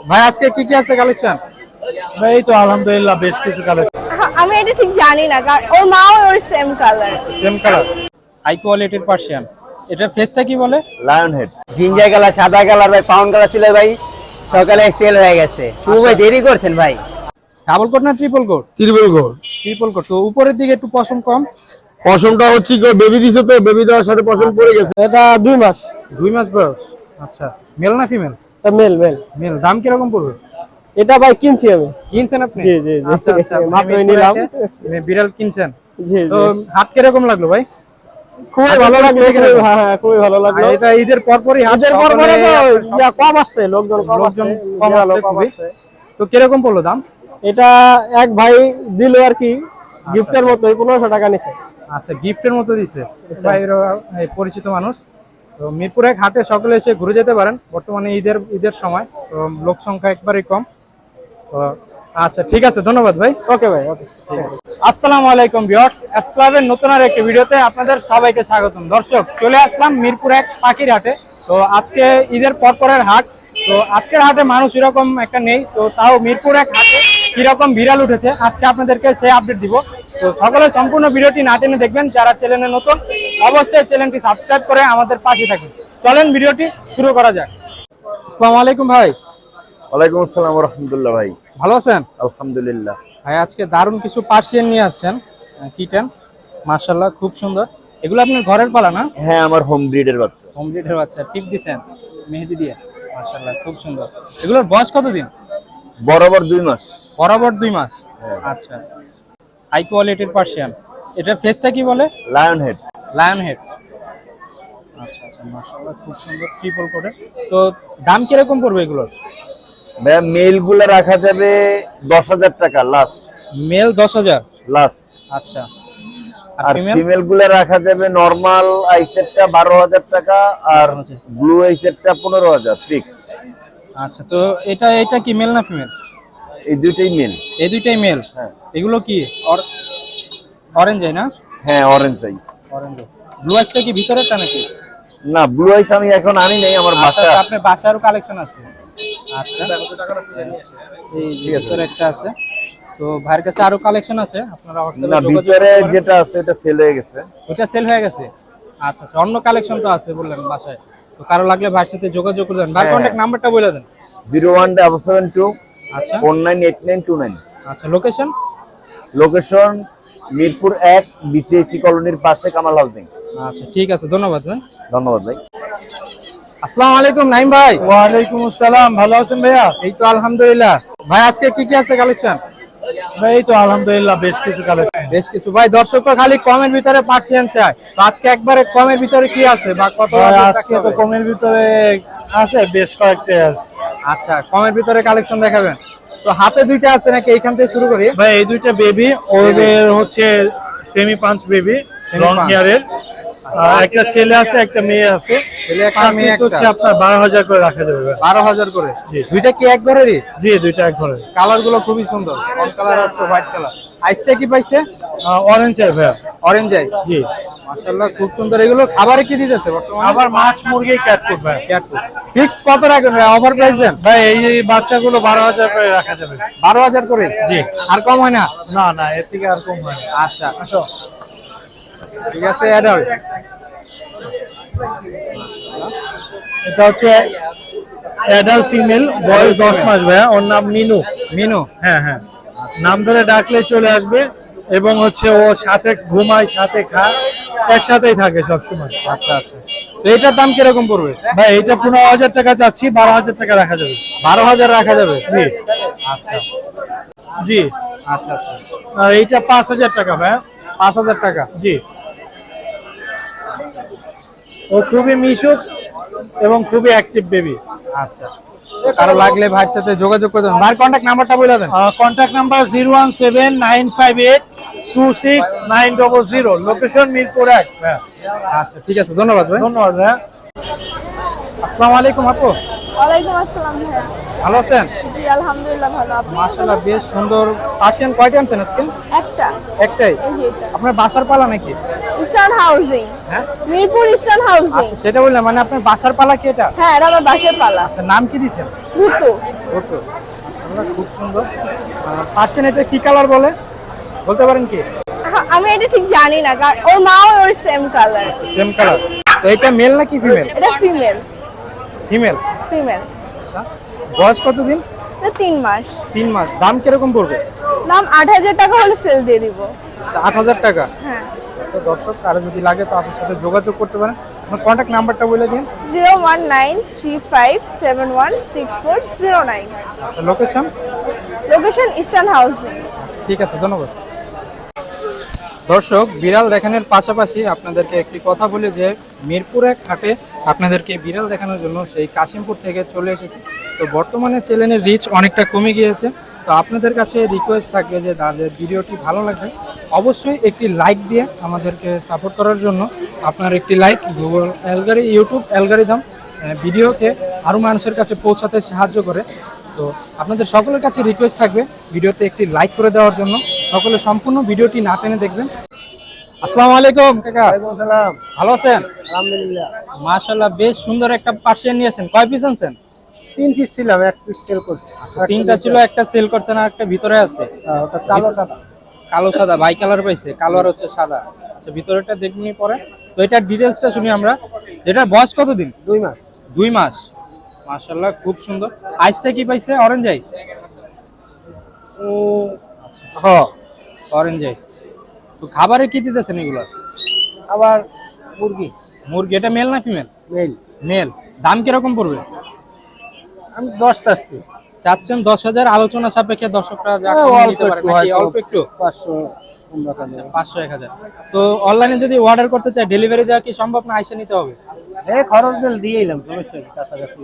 ভাই আজকে কি কি আছে কালেকশন ভাই এই তো আলহামদুলিল্লাহ বেশ কিছু কালেকশন হ্যাঁ, আমি এটা ঠিক জানি না কারণ ওর মাও ওর same colour same colour high কোয়ালিটির পার্সিয়ান এটা ফেসটা কি বলে? লায়ন হেড জিঞ্জার কালার সাদা কালার ভাই পাউন্ড কালার ছিল ভাই। সকালে সেল হয়ে গেছে। শুভ ভাই দেরি করছেন ভাই। ডাবল কোট না ট্রিপল কোট ত্রিপুল গোল ট্রিপল কোট তো উপরের দিকে একটু পশম কম। পশমটা হচ্ছে কি বেবি দিছে তো বেবি দেওয়ার সাথে পশম পড়ে গেছে। এটা দুই মাস। দুই মাস বয়স। আচ্ছা। মেল না ফিমেল মেল মেল। মেল দাম কীরকম পড়বে? এটা ভাই কিনছি আমি। কিনছেন আপনি? জি, জি। আচ্ছা আচ্ছা মাত্রই নিলাম। বিড়াল কিনছেন? জি তো হাট কীরকম লাগল ভাই? খুবই ভালো লাগল হ্যাঁ হ্যাঁ খুবই ভালো লাগল। এটা ঈদের পরপরই ঈদের ইয়া কম আসছে লোকজন কম আসছে কম আসছে তো কীরকম পড়ল দাম? এটা এক ভাই দিল আর কি গিফটের মতোই পনেরোশো টাকা নিছে। আচ্ছা গিফটের মতো দিছে। ভাইয়ের এই পরিচিত মানুষ। তো মিরপুর এক হাটে সকলে এসে ঘুরে যেতে পারেন। বর্তমানে ঈদের ঈদের সময় তো লোক সংখ্যা একবারই কম। তো আচ্ছা ঠিক আছে ধন্যবাদ ভাই। ওকে ভাই ওকে আসসালামু আলাইকুম ভিউয়ার্স। এসক্লাবের নতুন আর একটি ভিডিওতে আপনাদের সবাইকে স্বাগতম। দর্শক চলে আসলাম মিরপুর এক পাখির হাটে। তো আজকে ঈদের পরপরের হাট। তো আজকের হাটে মানুষ এরকম একটা নেই। তো তাও মিরপুর এক হাটে। কীরকম বিড়াল উঠেছে আজকে আপনাদেরকে সেই আপডেট দিব। তো সকলে সম্পূর্ণ ভিডিওটি না টেনে দেখবেন যারা চ্যানেলে নতুন অবশ্যই চ্যানেলটি সাবস্ক্রাইব করে আমাদের পাশে থাকুন। চলেন ভিডিওটি শুরু করা যাক। আসসালামু আলাইকুম ভাই। ওয়ালাইকুম আসসালাম রহমতুল্লাহ ভাই। ভালো আছেন? আলহামদুলিল্লাহ। ভাই আজকে দারুণ কিছু পার্সিয়ান নিয়ে আসছেন কিটেন মার্শাল্লাহ খুব সুন্দর। এগুলো আপনার ঘরের পালা না? হ্যাঁ আমার হোম ব্রিডের বাচ্চা। হোম ব্রিডের বাচ্চা টিপ দিছেন মেহেদি দিয়ে। মার্শাল্লাহ খুব সুন্দর। এগুলোর বয়স কতদিন? বরাবর দুই মাস। বরাবর দুই মাস? আচ্ছা। হাই কোয়ালিটির পার্সিয়ান এটা ফেসটা কি বলে? লায়ন হেড লায়ন হেড আচ্ছা আচ্ছা মার্শাল্লাহ খুব সুন্দর ট্রিপল কোটে তো দাম কীরকম পড়বে এগুলোর? ভাইয়া মেলগুলা রাখা যাবে দশ হাজার টাকা লাস্ট মেল দশ হাজার? লাস্ট আচ্ছা। আর ফিমেলগুলা রাখা যাবে নর্মাল আইসেটটা বারো হাজার টাকা আর ব্লু আইসেটটা পনেরো হাজার ফিক্স আচ্ছা তো এটা এটা কি মেল না ফিমেল এই দুইটাই মেল এই দুইটাই মেল হ্যাঁ। এগুলো কি অরেঞ্জ না? হ্যাঁ অরেঞ্জ আই অরেঞ্জ ব্লু আইসটা কি ভিতরেরটা নাকি? না ব্লু আইস আমি এখন আনি নাই আমার আচ্ছা বাসায় আছে। আপনার বাসারও কালেকশন আছে। আচ্ছা। এই ভিতরে একটা আছে। তো ভাইয়ের কাছে আরও কালেকশন আছে আপনারা না হোয়াটসঅ্যাপে যোগাযোগ ভিতরে। যেটা আছে এটা সেল হয়ে গেছে। ওটা সেল হয়ে গেছে। আচ্ছা আচ্ছা অন্য কালেকশন তো আছে বললেন বাসায়। তো কারও লাগলে ভাইয়ের সাথে যোগাযোগ করে দেন। ভাই হ্যাঁ। কন্ট্যাক্ট নাম্বারটা বলে দেন। Zero one double seven two আচ্ছা। Four nine eight nine two nine. আচ্ছা লোকেশন লোকেশন মিরপুর এক বিসিএসসি কলোনির পাশে কামাল হাউজিং আচ্ছা ঠিক আছে ধন্যবাদ ভাই। ধন্যবাদ ভাই। আসসালামু আলাইকুম নাইম ভাই। ওয়ালাইকুম আসসালাম ভালো আছেন ভাইয়া? এই তো আলহামদুলিল্লাহ। ভাই আজকে কি কি আছে কালেকশন এই তো আলহামদুলিল্লাহ বেশ কিছু কালেকশন বেশ কিছু। ভাই দর্শকরা খালি কমের ভিতরে পার্সিয়ান চায়। তো আজকে একবারে কমের ভিতরে কি আছে বা কত আজকে তো কমের ভিতরে আছে বেশ কয়েকটা আছে। আচ্ছা কমের ভিতরে কালেকশন দেখাবেন। তো হাতে দুইটা আছে নাকি? এইখান থেকে শুরু করি। ভাই এই দুইটা বেবি ওদের হচ্ছে সেমি পাঁচ বেবি লং হেয়ারের একটা ছেলে আছে একটা মেয়ে আছে। ছেলে একটা মেয়ে piece হচ্ছে আপনার বারো হাজার করে রাখা যাবে ভাই। বারো হাজার করে? জি। দুইটা কি এক ঘরেরই? জি দুইটা এক ঘরে কালারগুলো খুবই সুন্দর। কালার হচ্ছে? White colour. আইসটা কি পাইছে? অরেঞ্জ এর ভাইয়া। অরেঞ্জ আই জি। মাশাআল্লাহ খুব সুন্দর। এগুলো খাবারে কি দিতেছে বর্তমানে? আবার মাছ মুরগি ক্যাট ফুড ভাই। ক্যাট ফুড ফিক্সড কত রাখবেন ভাই অফার প্রাইস দেন। ভাই এই বাচ্চাগুলো বারো হাজার করে রাখা যাবে। বারো হাজার করে? জি। আর কম হয় না? না না এর থেকে আর কম হয় না। আচ্ছা। আসো। ঠিক আছে অ্যাডাল্ট এটা হচ্ছে অ্যাডাল্ট ফিমেল বয়স দশ মাস ভাইয়া। ওর নাম মিনু। মিনু? হ্যাঁ হ্যাঁ। নাম ধরে ডাকলে চলে আসবে এবং হচ্ছে ও সাথে ঘুমায় সাথে খায় একসাথেই থাকে সবসময়। আচ্ছা আচ্ছা। তো এটার দাম কীরকম পড়বে? ভাই এইটা পনেরো হাজার টাকা চাচ্ছি বারো হাজার টাকা রাখা যাবে। বারো হাজার রাখা যাবে? জি। আচ্ছা। জি। আচ্ছা আচ্ছা। আর এইটা পাঁচ হাজার টাকা ভাইয়া। পাঁচ হাজার টাকা? জি। ও খুবই মিশুক এবং খুবই অ্যাক্টিভ বেবি আচ্ছা। কারও লাগলে ভাইয়ের সাথে যোগাযোগ করতে। ভাইয়ের কন্ট্যাক্ট নাম্বারটা বলে দেন। Contact number zero one seven nine five eight two six nine double zero location Mirpur এক। হ্যাঁ। আচ্ছা ঠিক আছে। ধন্যবাদ ভাই। ধন্যবাদ ভাই আসসালামু আলাইকুম আপু। ওয়ালাইকুম আসসালাম ভাইয়া। ভালো আছেন? জি আলহামদুলিল্লাহ ভালো। আপনি মাশাআল্লাহ বেশ সুন্দর। পার্সিয়ান কয়টা আনছেন আজকে? একটা। একটাই? আপনার বাসার পালা নাকি? হাউজিং। হ্যাঁ? মিরপুর হাউজিং। আচ্ছা সেটা বললাম মানে আপনার বাসার পালা কি এটা? হ্যাঁ এটা আমার বাসার পালা। আচ্ছা নাম কি ভুটু ছোট খুব সুন্দর। পার্সেন্ট এটা কি কালার বলে? বলতে পারেন কি? হ্যাঁ, আমি এটা ঠিক জানি না কারণ ওর মাও ওর সেম কালার সেম কালার তো এটা মেল নাকি ফিমেল এটা ফিমেল ফিমেল ফিমেল আচ্ছা বয়স কতদিন? তিন মাস। তিন মাস। দাম কীরকম পড়বে? দাম আট হাজার টাকা হলে সেল দিয়ে দিব। আচ্ছা আট হাজার টাকা? হ্যাঁ। আচ্ছা দর্শক কারও যদি লাগে তো আপনার সাথে যোগাযোগ করতে পারেন। আপনার কন্ট্যাক্ট নাম্বারটা বলে দিন। Zero one nine three five seven one six four zero nine. আচ্ছা লোকেশন লোকেশন ইস্টার্ন হাউসিং ঠিক আছে ধন্যবাদ। দর্শক, বিড়াল দেখানোর পাশাপাশি আপনাদেরকে একটি কথা বলি যে, মিরপুর এক হাটে আপনাদেরকে বিড়াল দেখানোর জন্য সেই কাশিমপুর থেকে চলে এসেছি। তো বর্তমানে চ্যানেলের রিচ অনেকটা কমে গিয়েছে। তো আপনাদের কাছে রিকোয়েস্ট থাকবে যে, তাদের ভিডিওটি ভালো লাগবে। অবশ্যই একটি লাইক দিয়ে আমাদেরকে সাপোর্ট করার জন্য। আপনার একটি লাইক গুগল অ্যালগারি ইউটিউব অ্যালগারিদম ভিডিওকে আরও মানুষের কাছে পৌঁছাতে সাহায্য করে। তো আপনাদের সকলের কাছে রিকোয়েস্ট থাকবে ভিডিওতে একটি লাইক করে দেওয়ার জন্য। সকলে সম্পূর্ণ ভিডিওটি না টেনে দেখবেন। আসসালামু আলাইকুম কাকা। সালাম ভালো আছেন? আলহামদুলিল্লাহ। মাশাআল্লাহ বেশ সুন্দর একটা পার্সিয়ান নিয়েছেন। কয় পিস আনছেন? তিন পিস ছিলাম এক পিস সেল করছি। তিনটা ছিল একটা সেল করছেন আর একটা ভিতরে আছে। হ্যাঁ, ওটা কালো সাদা। কালো সাদা বাই কালার পাইছে কালো আর হচ্ছে সাদা। আচ্ছা ভিতরেটা দেখবনি পরে। তো এটার ডিটেলসটা শুনি আমরা। যেটা বয়স কতদিন? দুই মাস। দুই মাস। মাশাআল্লাহ খুব সুন্দর। আইসটা কি পাইছে? অরেঞ্জ আই হ। অরেঞ্জ তো খাবারে কি দিতেছেন এগুলো? আবার মুরগি। মুরগি এটা মেল না ফিমেল মেল মেল দাম কীরকম পড়বে? আমি দশ চাচ্ছি। চাচ্ছেন দশ হাজার আলোচনা সাপেক্ষে দর্শকরা হ্যাঁ, অল্প একটু। অল্প একটু? পাঁচশো পাঁচশো এক হাজার। তো অনলাইনে যদি অর্ডার করতে চাই ডেলিভারি দেওয়া কি সম্ভব না? আইসা নিতে হবে? হ্যাঁ খরচ দিল দিয়ে এলাম সমস্যা কাছাকাছি।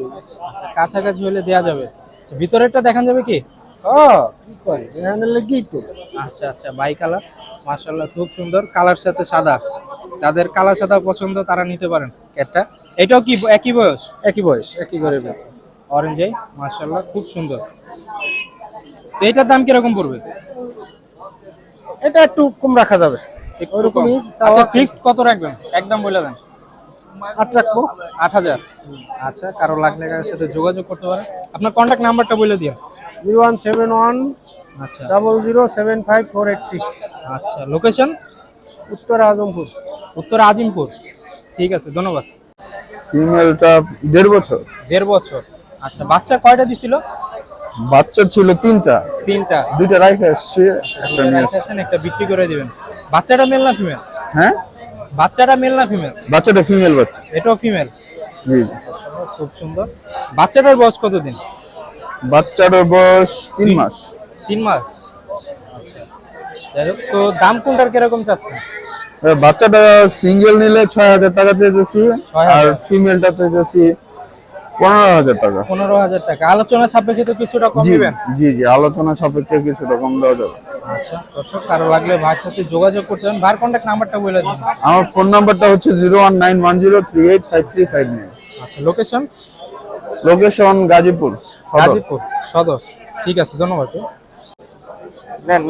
আচ্ছা কাছাকাছি হলে দেওয়া যাবে। আচ্ছা ভিতরেরটা দেখান যাবে কি? ও কি করে? এখানে লেগেই তো। আচ্ছা আচ্ছা বাই কালার। মাশাআল্লাহ খুব সুন্দর। কালার সাথে সাদা। যাদের সাদা পছন্দ তারা নিতে পারেন এটাও কি একই বয়স? একই বয়স একই অরেঞ্জ মাশাআল্লাহ খুব সুন্দর। দাম কীরকম পড়বে? এটা একটু কম রাখা যাবে। ওরকমই আচ্ছা ফিক্সড কত রাখবেন? একদম বলে দেন। আট রাখব। আট হাজার। আচ্ছা কারও লাগলে কারোর সাথে যোগাযোগ করতে পারেন। আপনার কন্ট্যাক্ট নাম্বারটা বলে দিন জিরো ওয়ান সেভেন ওয়ান আচ্ছা। Double zero seven five four eight six আচ্ছা লোকেশন উত্তর আজমপুর। উত্তর আজিমপুর। ঠিক আছে ধন্যবাদ। ফিমেলটা দেড় বছর। দেড় বছর। আচ্ছা বাচ্চা কয়টা দিছিল? বাচ্চা ছিল তিনটা। তিনটা। দুইটা রাইখে এসছে একটা নিয়ে একটা বিক্রি করে দিবেন। বাচ্চাটা মেল না ফিমেল হ্যাঁ? বাচ্চাটা মেল না ফিমেল বাচ্চাটা ফিমেল বাচ্চা। এটাও ফিমেল জি। খুব সুন্দর। বাচ্চাটার বয়স কতদিন? বাচ্চাটার বয়স তিন মাস। তিন মাস। আচ্ছা। তো দাম কোনটার কীরকম চাচ্ছেন? বাচ্চাটা সিঙ্গেল নিলে ছয় হাজার টাকা চাইতেছি 6,000 আর ফিমেলটা চাইতেছি পনেরো হাজার টাকা। পনেরো হাজার টাকা। আলোচনা সাপেক্ষে তো কিছুটা কম দিবেন জি জি আলোচনা সাপেক্ষে কিছুটা কম দেওয়া যাবে। আচ্ছা দর্শক কারও লাগলে ভাইয়ের সাথে যোগাযোগ করতে পারেন। ভাইয়ের কন্ট্যাক্ট নাম্বারটা বলে দিন। আমার ফোন নাম্বারটা হচ্ছে zero one nine one zero three eight five three five nine. আচ্ছা লোকেশন লোকেশন গাজীপুর। গাজীপুর সদর। ঠিক আছে ধন্যবাদ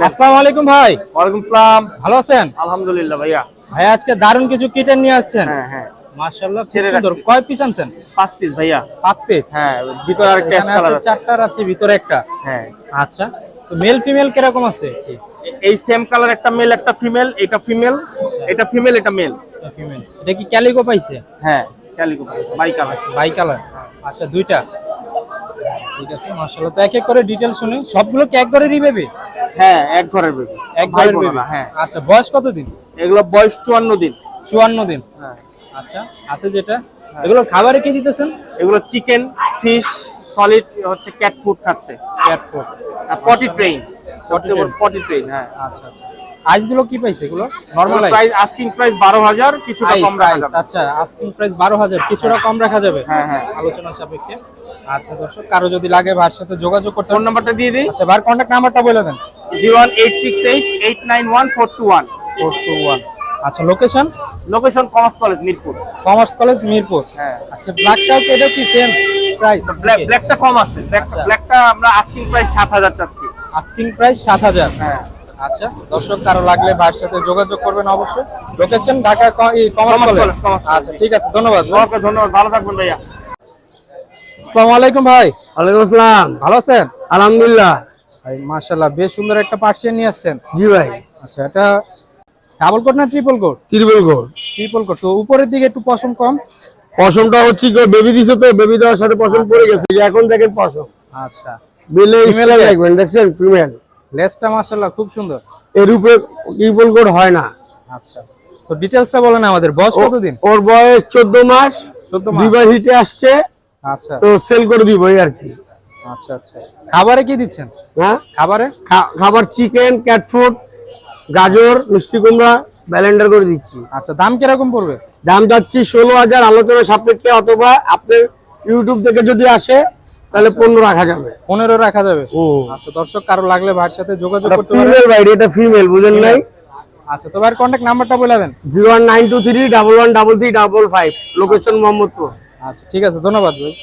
আসসালামু আলাইকুম ভাই। ওয়ালাইকুম সালাম। ভালো আছেন? আলহামদুলিল্লাহ ভাইয়া। ভাই আজকে দারুণ কিছু কিটেন নিয়ে আসছেন। হ্যাঁ হ্যাঁ। মাশাআল্লাহ সুন্দর। কয় পিস আনছেন? পাঁচ পিস ভাইয়া। পাঁচ পিস হ্যাঁ ভিতরে আর ক্যাশ কালার আছে চারটার আছে ভিতরে একটা। হ্যাঁ। আচ্ছা তো মেল ফিমেল কীরকম আছে? এই সেম কালার একটা মেল একটা ফিমেল এটা ফিমেল এটা ফিমেল এটা মেল ফিমেল এটা কি ক্যালিকো পাইছে? হ্যাঁ calico bicolour bicolour আচ্ছা দুইটা। ঠিক আছে মাশাআল্লাহ। তো এক এক করে ডিটেল শুনি। সবগুলো কি এক ঘরে রিবেবে হ্যাঁ এক ঘরের বেবি এক ঘরের বেবি হ্যাঁ। আচ্ছা বয়স কতদিন? এগুলো বয়স চুয়ান্ন দিন। চুয়ান্ন দিন। হ্যাঁ। আচ্ছা হাতে যেটা? এগুলো খাবারে কি দিতেছেন? এগুলো চিকেন ফিশ সলিড হচ্ছে ক্যাট ফুড খাচ্ছে। Cat food potty train potty train হ্যাঁ। আচ্ছা আচ্ছা। আইসগুলো কি পাইছে এগুলো? নরমাল প্রাইস আস্কিং প্রাইস বারো হাজার কিছুটা আইস কম রাখা যাবে। আচ্ছা আস্কিং প্রাইস বারো হাজার কিছুটা কম রাখা যাবে? হ্যাঁ, হ্যাঁ। আলোচনা সাপেক্ষে। আচ্ছা দর্শক কারও যদি লাগে ভাইয়ের সাথে যোগাযোগ করতে ফোন নাম্বারটা দিয়ে দিই। আচ্ছা ভাইয়ের কন্ট্যাক্ট নাম্বারটা বলে দেন। জিরো আচ্ছা location location commerce college Mirpur. Commerce college Mirpur. হ্যাঁ। আচ্ছা ব্ল্যাকটাও কি এটা কি সেম প্রাইস ব্ল্যাক ব্ল্যাকটা কম আছে। আচ্ছা। ব্ল্যাকটা আমরা আস্কিং প্রাইস সাত হাজার চাচ্ছি। আস্কিং প্রাইস সাত হাজার। হ্যাঁ। আচ্ছা দর্শক কারও লাগলে ভাইয়ের সাথে যোগাযোগ করবেন অবশ্যই। লোকেশন ঢাকা কমার্স কলেজ আচ্ছা ঠিক আছে ধন্যবাদ। ধন্যবাদ। ভালো থাকবেন ভাইয়া। আসসালামু আলাইকুম ভাই। ওয়ালাইকুম আসসালাম। ভালো আছেন? আলহামদুলিল্লাহ। ভাই মাশাআল্লাহ বেশ সুন্দর একটা পার্সিয়ান নিয়ে আসছেন। জি ভাই। আচ্ছা এটা ডাবল কোট না triple coat? Triple code triple coat. তো উপরের দিকে একটু পশম কম। পশমটা হচ্ছে বেবি দিছে তো বেবি দেওয়ার সাথে পশম পড়ে গেছে। এখন দেখেন পশম। আচ্ছা। বিলে cat? দেখবেন দেখছেন? ফিমেল লেসটা মাশাআল্লাহ খুব সুন্দর। এর উপরে ট্রিপল কোড হয় না। আচ্ছা। তো ডিটেলসটা বলেন আমাদের। বয়স কতদিন? ওর বয়স চোদ্দ মাস। 14 মাস। হিটে আসছে। আচ্ছা। তো সেল করে দিব এই আর কি। আচ্ছা আচ্ছা। খাবারে কি দিচ্ছেন? হ্যাঁ? খাবারে? খাবার চিকেন ক্যাট ফুড গাজর মিষ্টি কুমড়া ব্যালেন্ডার করে দিচ্ছি। আচ্ছা দাম কীরকম পড়বে? দাম যাচ্ছি ষোলো হাজার আলোচনা সাপেক্ষে অথবা আপনার ইউটিউব থেকে যদি আসে তাহলে পনেরো রাখা যাবে। পনেরো রাখা যাবে? হুম আচ্ছা দর্শক কারও লাগলে ভাইয়ের সাথে যোগাযোগ করতে ফিমেল বাইরে এটা ফিমেল বুঝেন নাই? আচ্ছা তো ভাইয়ের কন্ট্যাক্ট নাম্বারটা বলে দেন। Zero one nine two three double one double three double five location Mohammadpur. আচ্ছা ঠিক আছে ধন্যবাদ ভাই।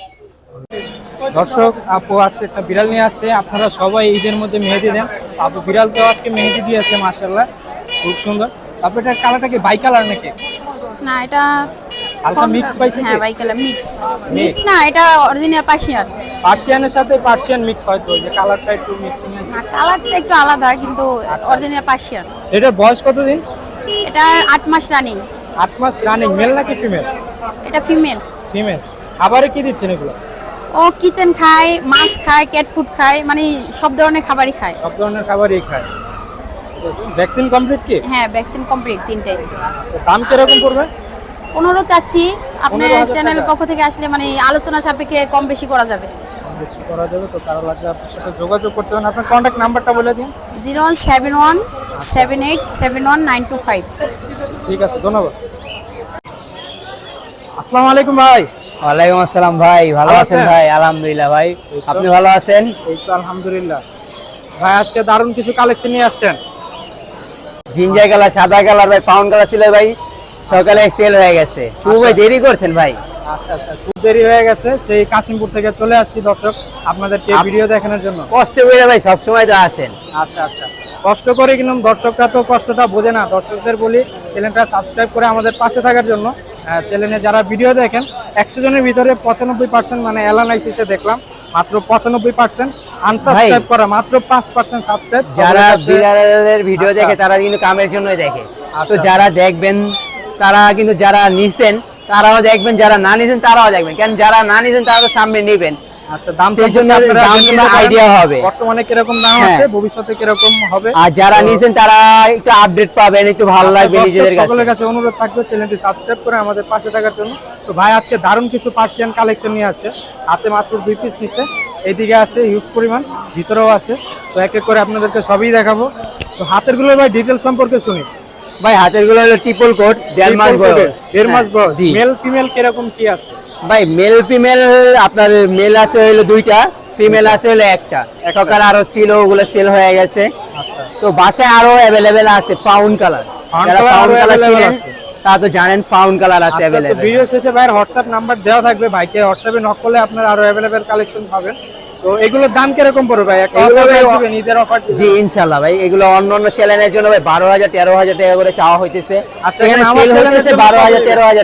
দর্শক আপু আজকে একটা বিড়াল নিয়ে আসছে আপনারা সবাই ঈদের মধ্যে মেহেদি দেন। আপু বিড়াল তো আজকে মেহেদি দিয়েছে মাশাল্লাহ খুব সুন্দর। তারপর এটার কালারটা কি বাই কালার নাকি? না এটা হালকা mix পাইছে? হ্যাঁ বাইকালা মিক্স মিক্স না এটা অরিজিনাল পার্সিয়ান পার্সিয়ানের সাথে পার্সিয়ান মিক্স হয়তো ওই যে কালারটা একটু মিক্সিং আছে। না কালারটা একটু আলাদা কিন্তু অরিজিনাল পার্সিয়ান এটার বয়স কতদিন? এটা আট মাস রানিং আট মাস রানিং মেল নাকি ফিমেল এটা ফিমেল ফিমেল খাবারে কি দিচ্ছেন এগুলো? ও কিচেন খায় মাছ খায় ক্যাট ফুড খায় মানে সব ধরনের খাবারই খায়। সব ধরনের খাবারই খায়। ভ্যাকসিন কমপ্লিট কি? হ্যাঁ ভ্যাকসিন কমপ্লিট তিনটে আচ্ছা দাম কীরকম পড়বে? পনেরো চাচ্ছি। আপনার 15,000 চ্যানেলের পক্ষ থেকে আসলে মানে আলোচনা সাপেক্ষে কম বেশি করা যাবে। বেশি করা যাবে তো কারও লাগলে আপনার সাথে যোগাযোগ করতে পারেন। আপনার কন্ট্যাক্ট নাম্বারটা বলে দিন। Zero seven one seven eight seven one nine two five. ঠিক আছে ধন্যবাদ। আসসালামু আলাইকুম ভাই। ওয়ালাইকুম আসসালাম ভাই ভালো আছেন? ভাই? আলহামদুলিল্লাহ ভাই আপনি ভালো আছেন? এই তো আলহামদুলিল্লাহ। ভাই আজকে দারুণ কিছু কালেকশন নিয়ে আসছেন। কালার সাদা কালার ভাই পাউন্ড কালার ছিল ভাই। সকালে সেল হয়ে গেছে। শুভ ভাই দেরি করছেন ভাই? আচ্ছা আচ্ছা খুব দেরি হয়ে গেছে। সেই কাশিমপুর থেকে চলে আসছি দর্শক আপনাদেরকে ভিডিও দেখানোর জন্য। কষ্ট করে ভাই সবসময় তো আসেন। আচ্ছা আচ্ছা। কষ্ট করে কিন্তু দর্শকরা তো কষ্টটা বোঝে না। দর্শকদের বলি চ্যানেলটা সাবস্ক্রাইব করে আমাদের পাশে থাকার জন্য। চ্যানেলে যারা ভিডিও দেখেন একশো জনের ভিতরে পঁচানব্বই পার্সেন্ট মানে অ্যালানাইসিসে দেখলাম মাত্র পঁচানব্বই পার্সেন্ট আনসাবস্ক্রাইব করা মাত্র পাঁচ পার্সেন্ট সাবস্ক্রাইব যারা বিড়ালের ভিডিও আচ্ছা। দেখে তারা কিন্তু কামের জন্য দেখে। তো আচ্ছা। যারা দেখবেন তারা কিন্তু যারা নিছেন তারাও দেখবেন যারা না নিছেন তারাও দেখবেন। কেন যারা না নিছেন তারা তো সামনে নেবেন। আচ্ছা দাম সেই জন্য হবে। বর্তমানে কীরকম দাম হ্যাঁ। আছে ভবিষ্যতে কীরকম হবে? আর যারা তো- তারা একটু আপডেট পাবেন একটু ভালো আচ্ছা, লাগবে নিজেদের কাছে। সকলের কাছে অনুরোধ থাকবে চ্যানেলটি সাবস্ক্রাইব করে আমাদের পাশে থাকার জন্য। তো ভাই আজকে দারুণ কিছু পার্সিয়ান কালেকশন নিয়ে আছে। হাতে মাত্র দুই পিস নিচ্ছে এইদিকে আছে হিউজ পরিমাণ ভিতরেও আছে। তো এক এক করে আপনাদেরকে সবই দেখাবো। তো হাতেরগুলো ভাই ডিটেল সম্পর্কে শুনি। ভাই হাতেরগুলো হলো ট্রিপল কোট দেড় মাস বয়স। দেড় মাস হ্যাঁ, বয়স মেল ফিমেল কীরকম কি আছে? ভাই মেল ফিমেল আপনার মেল আছে হলো দুইটা ফিমেল আছে হলো একটা। সকাল আরও ছিল ওগুলো সেল হয়ে গেছে। আচ্ছা। তো বাসায় আরও অ্যাভেলেবেল আছে ফাউন কালার যারা ফাউন্ড কালার আছে। তা তো জানেন ফাউন কালার আছে আচ্ছা অ্যাভেলেবেল ভিডিও শেষে ভাইয়ের হোয়াটসঅ্যাপ নাম্বার দেওয়া থাকবে। ভাইকে হোয়াটসঅ্যাপে নক করলে আপনার আরও অ্যাভেলেবেল কালেকশন পাবেন। তো এগুলোর দাম কীরকম পড়বে ভাই? একটা এগুলো offer ভাই- price দিবেন, ঈদের অফার জি ইনশাল্লাহ ভাই। এগুলো অন্য অন্য চ্যানেলের জন্য ভাই টাকা করে চাওয়া হইতেছে। আচ্ছা, এখানে সেল হইতেছে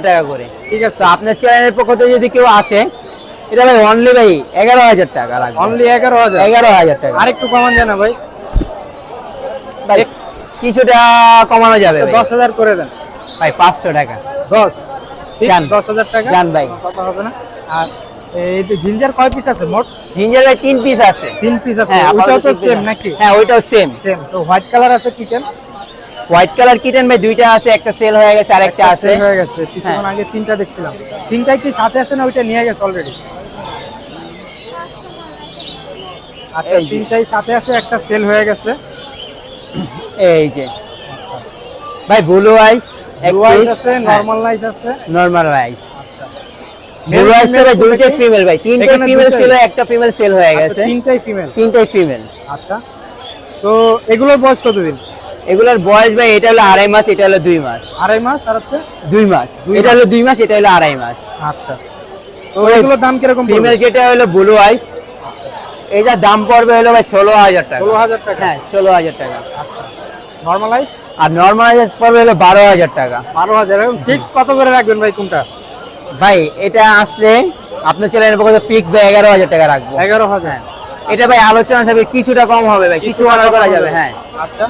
টাকা করে। ঠিক আছে। আপনার চ্যানেলের পক্ষ থেকে যদি কেউ আসে এটা ভাই অনলি ভাই এগারো হাজার টাকা লাগবে। অনলি টাকা। আরেকটু কমান ভাই। ভাই কিছুটা কমানো যাবে আচ্ছা, ভাই। দশ হাজার করে দেন। ভাই পাঁচশো টাকা। দশ। ঠিক, যান। দশ হাজার টাকা? যান ভাই। কথা হবে না। আর এই জিঞ্জার কয় পিস আছে মোট? জিঞ্জার ভাই তিন পিস আছে। তিন পিস আছে। হ্যাঁ আপাতত তো সেম নাকি? হ্যাঁ ওইটাও সেম সেম তো হোয়াইট কালার আছে কিচেন হোয়াইট কালার কিটেন ভাই দুইটা আছে একটা সেল হয়ে গেছে আর একটা আছে। হয়ে গেছে। কিছুক্ষণ আগে তিনটা দেখছিলাম। তিনটাই কি সাথে আছে না ওইটা নিয়ে গেছে অলরেডি আচ্ছা তিনটাই সাথে আছে একটা সেল হয়ে গেছে। এই যে। ভাই ব্লু আইস ব্লু আইস আছে নরমাল আইস আছে। Normal eyes Male, blue eyes female ভাই দুইটা কোনটা কি? ফিমেল ভাই তিনটা ফিমেল দুইটাই? ছিল একটা ফিমেল সেল হয়ে আচ্ছা, গেছে। তিনটাই ফিমেল তিনটাই ফিমেল আচ্ছা। তো এগুলোর বয়স কতদিন? এগুলোর বয়স ভাই এটা হলো আড়াই মাস এটা হলো দুই মাস। আড়াই মাস আর হচ্ছে? দুই মাস। এটা হলো দুই মাস এটা হলো আড়াই মাস। আচ্ছা। তো এগুলোর দাম কীরকম ফিমেল যেটা হলো ব্লু আইস এটার দাম পড়বে হলো ভাই ষোলো হাজার টাকা। ষোলো হাজার টাকা? হ্যাঁ ষোলো হাজার টাকা। আচ্ছা। নর্মাল আইস আর নর্মাল আইস পড়বে হলো বারো হাজার টাকা। বারো হাজার। ফিক্স কত করে রাখবেন ভাই কোনটা? ভাই এটা আসলে আপনার চ্যানেলের পক্ষে ফিক্স ভাই এগারো হাজার টাকা রাখব। এগারো হাজার। এটা ভাই আলোচনা সাথে কিছুটা কম হবে ভাই কিছু অর্ডার করা যাবে হ্যাঁ। আচ্ছা।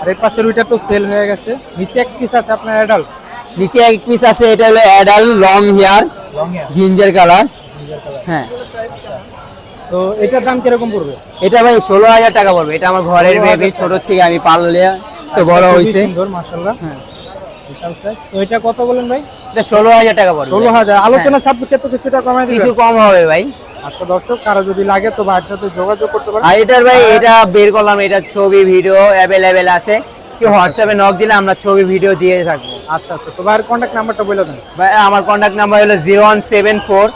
আর এর পাশের ওইটা তো সেল হয়ে গেছে। নিচে এক পিস আছে আপনার অ্যাডাল্ট নিচে এক পিস আছে এটা হলো adult long hair ginger colour হ্যাঁ। তো এটার দাম কীরকম পড়বে? এটা ভাই ষোলো হাজার টাকা পড়বে। এটা আমার ঘরের 16,000 বেবি ছোট থেকে আমি পাললে তো বড় হয়েছে। সুন্দর মাশাআল্লাহ। হ্যাঁ। বিশাল সাইজ তো এটা কত বলেন ভাই? এটা ষোলো হাজার টাকা পড়বে। ষোলো হাজার। আলোচনা সাপেক্ষে তো কিছুটা কমাই কিছু কম হবে ভাই। আচ্ছা দর্শক কারও যদি লাগে তো ভাইয়ের সাথে যোগাযোগ করতে পারেন। আর এটার ভাই এটা বের করলাম এটা ছবি ভিডিও অ্যাভেলেবেল আছে। কি হোয়াটসঅ্যাপে নক দিলে আমরা ছবি ভিডিও দিয়ে থাকব। আচ্ছা আচ্ছা তো ভাইয়ের কন্ট্যাক্ট নাম্বারটা বলে দেন। ভাই আমার কন্ট্যাক্ট নাম্বার হলো zero one seven four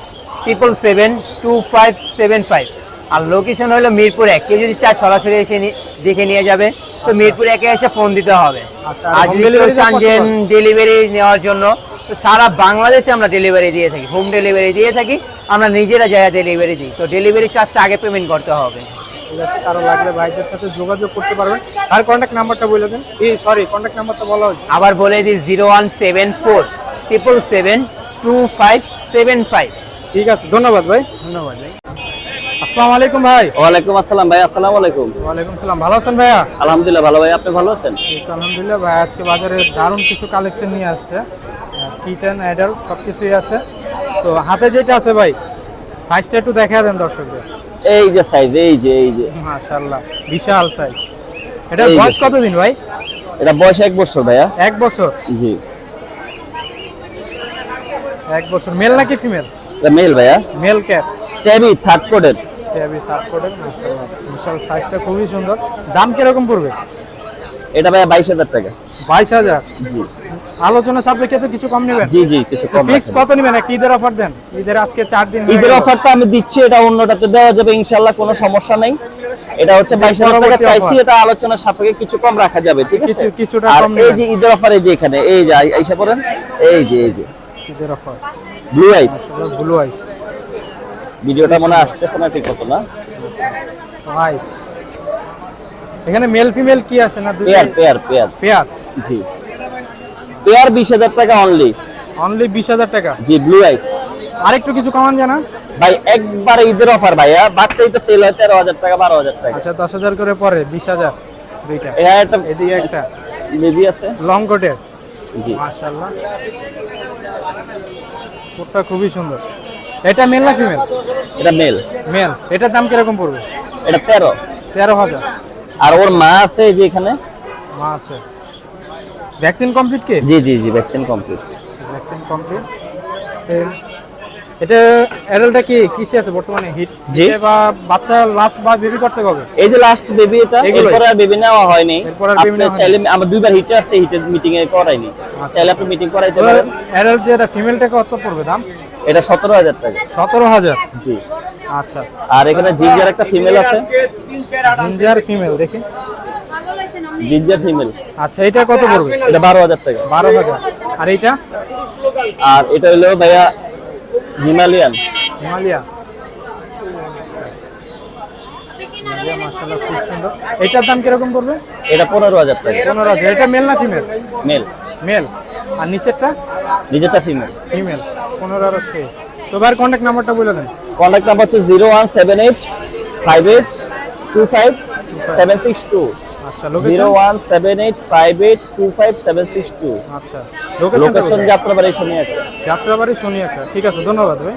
triple seven two five seven five আর লোকেশন হলো মিরপুর এক। কেউ যদি চায় সরাসরি এসে দেখে নিয়ে যাবে। তো মিরপুর একে এসে ফোন দিতে হবে। আচ্ছা, আর যদি চান যে ডেলিভারি নেওয়ার জন্য তো সারা বাংলাদেশে আমরা ডেলিভারি দিয়ে থাকি হোম ডেলিভারি দিয়ে থাকি আমরা নিজেরা যাই ডেলিভারি দিই। তো ডেলিভারি চার্জটা আগে পেমেন্ট করতে হবে। ঠিক আছে কারও লাগলে ভাইদের সাথে যোগাযোগ করতে পারবেন। আর কন্ট্যাক্ট নাম্বারটা বলে দেন। এই সরি কন্ট্যাক্ট নাম্বারটা বলা হয়েছে। আবার বলে দিই zero one seven four triple seven two five seven five ঠিক আছে ধন্যবাদ ভাই। ধন্যবাদ ভাই। আসসালামু আলাইকুম ভাই। ওয়ালাইকুম আসসালাম ভাই আসসালামু আলাইকুম। ওয়ালাইকুম সালাম ভালো আছেন ভাইয়া? আলহামদুলিল্লাহ ভালো ভাই আপনি ভালো আছেন? আলহামদুলিল্লাহ ভাই আজকে বাজারে দারুণ কিছু কালেকশন নিয়ে আসছে। কিটেন আইডাল সব কিছুই আছে। তো হাতে যেটা আছে ভাই সাইজটা একটু দেখা দেন দর্শকদের। এই যে সাইজ এই যে এই যে। মাশাআল্লাহ বিশাল সাইজ এটা বয়স। কতদিন ভাই? এটা বয়স এক বছর ভাইয়া। এক বছর? জি। এক বছর। মেল নাকি ফিমেল মেল ভাইয়া। মেল ক্যাট ট্যাবি থার্ড কোডের মাশাআল্লাহ। বিশাল সাইজটা খুবই সুন্দর। দাম কীরকম পড়বে? এটা বাইশ হাজার টাকা। বাইশ হাজার? জি। আলোচনা সাপেক্ষে তো কিছু কম নেবেন? জি জি কিছু কম ফিক্স কত নেবেন? একটা ঈদের অফার দেন। ঈদের আজকে দিন ঈদের অফারটা আমি দিচ্ছি এটা অন্যটাতে দেওয়া যাবে ইনশাল্লাহ কোনো সমস্যা নেই। এটা হচ্ছে বাইশ হাজার টাকা চাইছি এটা আলোচনা সাপেক্ষে কিছু কম রাখা যাবে ঠিক আছে? কিছু- কিছুটা কম এই যে ঈদের অফার এই যে এখানে এই যে আই- আইসা পড়েন এই যে এই যে। ঈদের offer blue eyes blue eyes ভিডিওটা মনে আসতেছে না ঠিক মতো না? আইস এখানে মেল ফিমেল কি আছে না দুই পেয়ার পেয়ার পেয়ার পেয়ার জি। পেয়ার বিশ হাজার টাকা অনলি অনলি বিশ হাজার টাকা? জি ব্লু আইস আরেকটু কিছু কমান জানা? ভাই একবারে ঈদের অফার ভাইয়া। বাচ্চাই তো সেল হয় তেরো হাজার টাকা বারো হাজার টাকা। আচ্ছা দশ হাজার করে পরে বিশ হাজার। দুইটা। এখানে একটা এদিকে একটা। বেবি আছে। লং কোটের জি। মাশাআল্লাহ। কোটটা খুবই সুন্দর। এটা মেল না ফিমেল এটা মেল মেল এটার দাম কীরকম পড়বে? এটা তেরো। তেরো হাজার। আর ওর মা আছে যে এখানে? মা আছে। ভ্যাকসিন কমপ্লিট কি? জি জি জি ভ্যাকসিন কমপ্লিট ভ্যাকসিন কমপ্লিট এটা অ্যাডাল্টটা কি কিসে আছে বর্তমানে? হিট জি। বা বাচ্চা লাস্ট বা বেবি করছে কবে? এই যে লাস্ট বেবি এটা? এরপর আর বেবি নেওয়া হয়নি। এরপর আর আপনি নেওয়া চাইলে আমার দুইবার হিটে আছে হিটের মিটিং এ করাইনি চাইলে আপনি মিটিং করাইতে পারেন। অ্যাডাল্ট যেটা ফিমেলটা কত পড়বে দাম? এটা সতেরো হাজার টাকা। সতেরো হাজার? জি। আচ্ছা। আর এখানে জিঞ্জার একটা ফিমেল আছে। জিঞ্জার ফিমেল দেখি। জিঞ্জার ফিমেল আচ্ছা এটা কত পড়বে? এটা বারো হাজার টাকা। বারো হাজার। আর এইটা আর এটা হলো ভাইয়া হিমালয়ান। হিমালয়া। এটার দাম কীরকম পড়বে? এটা পনেরো হাজার টাকা। পনেরো হাজার। এটা মেল না ফিমেল মেল মেল আর নিচেরটা? নিচেরটা ফিমেল ফিমেল পনেরো আর হচ্ছে তো ভাই কন্ট্যাক্ট নাম্বারটা বলে দেন। কন্ট্যাক্ট নাম্বার হচ্ছে zero one seven eight five eight two five seven six two আচ্ছা zero location one seven eight five eight two five seven six two আচ্ছা লোকেশন যাত্রাবাড়ি শনি একটা যাত্রাবাড়ি শনি ঠিক আছে ধন্যবাদ ভাই।